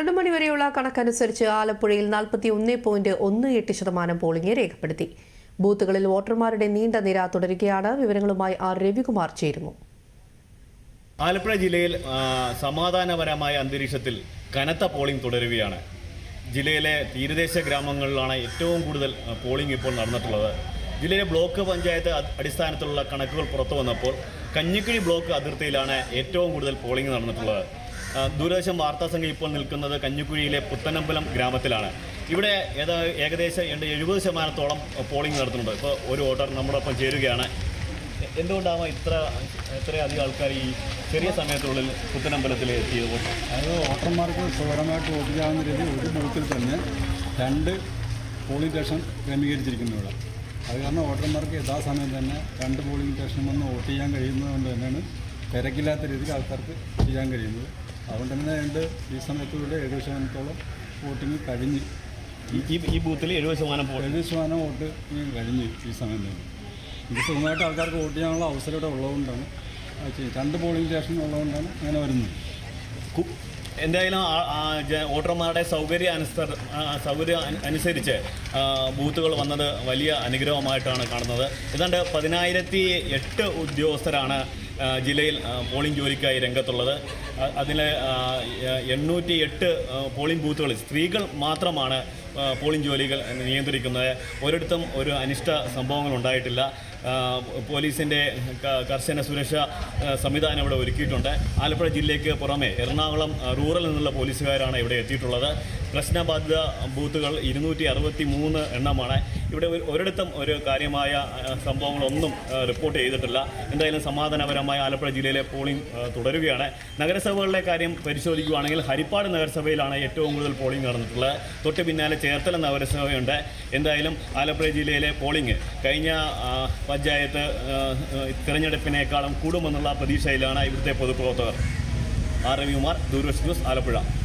പന്ത്രണ്ട് മണിവരെയുള്ള കണക്കനുസരിച്ച് ആലപ്പുഴയിൽ നാൽപ്പത്തി ഒന്ന് പോയിന്റ് ഒന്ന് എട്ട് ശതമാനം പോളിംഗ് രേഖപ്പെടുത്തി. ബൂത്തുകളിൽ വോട്ടർമാരുടെ നീണ്ട നിര തുടരുകയാണ്. വിവരങ്ങളുമായി ആർ രവികുമാർ ചേരുന്നു. ആലപ്പുഴ ജില്ലയിൽ സമാധാനപരമായ അന്തരീക്ഷത്തിൽ കനത്ത പോളിംഗ് തുടരുകയാണ്. ജില്ലയിലെ തീരദേശ ഗ്രാമങ്ങളിലാണ് ഏറ്റവും കൂടുതൽ പോളിംഗ് ഇപ്പോൾ നടന്നിട്ടുള്ളത്. ജില്ലയിലെ ബ്ലോക്ക് പഞ്ചായത്ത് അടിസ്ഥാനത്തിലുള്ള കണക്കുകൾ പുറത്തു വന്നപ്പോൾ കഞ്ഞിക്കുഴി ബ്ലോക്ക് അതിർത്തിയിലാണ് ഏറ്റവും കൂടുതൽ പോളിംഗ് നടന്നിട്ടുള്ളത്. ദൂരദർശൻ വാർത്താ സംഘം ഇപ്പോൾ നിൽക്കുന്നത് കഞ്ഞിക്കുഴിയിലെ പുത്തനമ്പലം ഗ്രാമത്തിലാണ്. ഇവിടെ ഏതാ ഏകദേശം എന്റെ എഴുപത് ശതമാനത്തോളം പോളിംഗ് നടത്തുന്നുണ്ട്. ഇപ്പോൾ ഒരു വോട്ടർ നമ്മോടൊപ്പം ചേരുകയാണ്. എന്തുകൊണ്ടാവാം ഇത്ര ഇത്രയധികം ആൾക്കാർ ഈ ചെറിയ സമയത്തിനുള്ളിൽ പുത്തനമ്പലത്തിൽ എത്തിയത്? അതായത് അത് വോട്ടർമാർക്ക് സുഖകരമായിട്ട് വോട്ട് ചെയ്യാവുന്ന രീതിയിൽ ഒരു ബൂത്തിൽ തന്നെ രണ്ട് പോളിംഗ് സ്റ്റേഷൻ ക്രമീകരിച്ചിരിക്കുന്നു ഇവിടെ. അത് കാരണം വോട്ടർമാർക്ക് യഥാസമയം തന്നെ രണ്ട് പോളിംഗ് സ്റ്റേഷനിൽ വന്ന് വോട്ട് ചെയ്യാൻ കഴിയുന്നത് കൊണ്ട് തന്നെയാണ് തിരക്കില്ലാത്ത രീതിയിൽ ആൾക്കാർക്ക് ചെയ്യാൻ കഴിയുന്നത്. അതുകൊണ്ട് തന്നെ രണ്ട് ഈ സമയത്തൂടെ എഴുപത് ശതമാനത്തോളം വോട്ടിങ് കഴിഞ്ഞ്? ഈ- ഈ ബൂത്തിൽ എഴുപത് ശതമാനം എഴുപത് ശതമാനം വോട്ട് കഴിഞ്ഞ് ഈ സമയം തന്നെ ഇത് സുഖമായിട്ട് ആൾക്കാർക്ക് വോട്ട് ചെയ്യാനുള്ള അവസരം ഇവിടെ ഉള്ളതുകൊണ്ടാണ്. രണ്ട് പോളിംഗ് സ്റ്റേഷൻ ഉള്ളതുകൊണ്ടാണ് അങ്ങനെ വരുന്നത്. എന്തായാലും വോട്ടർമാരുടെ സൗകര്യ സൗകര്യം അനുസരിച്ച് ബൂത്തുകൾ വന്നത് വലിയ അനുഗ്രഹമായിട്ടാണ് കാണുന്നത്. ഏതാണ്ട് പതിനായിരത്തി എട്ട് ഉദ്യോഗസ്ഥരാണ് ജില്ലയിൽ പോളിംഗ് ജോലിക്കായി രംഗത്തുള്ളത്. അതിൽ എണ്ണൂറ്റി എട്ട് പോളിംഗ് ബൂത്തുകളിൽ സ്ത്രീകൾ മാത്രമാണ് പോളിംഗ് ജോലികൾ നിയന്ത്രിക്കുന്നത്. ഒരിടത്തും ഒരു അനിഷ്ട സംഭവങ്ങൾ ഉണ്ടായിട്ടില്ല. പോലീസിന്റെ കർശന സുരക്ഷ സംവിധാനം ഇവിടെ ഒരുക്കിയിട്ടുണ്ട്. ആലപ്പുഴ ജില്ലയ്ക്ക് പുറമെ എറണാകുളം റൂറൽ നിന്നുള്ള പോലീസുകാരാണ് ഇവിടെ എത്തിയിട്ടുള്ളത്. പ്രശ്നബാധിത ബൂത്തുകൾ ഇരുന്നൂറ്റി അറുപത്തി മൂന്ന് എണ്ണമാണ്. ഇവിടെ ഒരു- ഒരിടത്തും ഒരു കാര്യമായ സംഭവങ്ങളൊന്നും റിപ്പോർട്ട് ചെയ്തിട്ടില്ല. എന്തായാലും സമാധാനപരമായ ആലപ്പുഴ ജില്ലയിലെ പോളിംഗ് തുടരുകയാണ്. നഗരസഭകളിലെ കാര്യം പരിശോധിക്കുകയാണെങ്കിൽ ഹരിപ്പാട് നഗരസഭയിലാണ് ഏറ്റവും കൂടുതൽ പോളിംഗ് നടന്നിട്ടുള്ളത്. തൊട്ട് പിന്നാലെ ചേർത്തല നഗരസഭയുണ്ട്. എന്തായാലും ആലപ്പുഴ ജില്ലയിലെ പോളിംഗ് കഴിഞ്ഞ പഞ്ചായത്ത് തിരഞ്ഞെടുപ്പിനേക്കാളും കൂടുമെന്നുള്ള പ്രതീക്ഷയിലാണ് ഇവിടുത്തെ പൊതുപ്രവർത്തകർ. ആർ. രവികുമാർ ദൂരദർശൻ ന്യൂസ് ആലപ്പുഴ.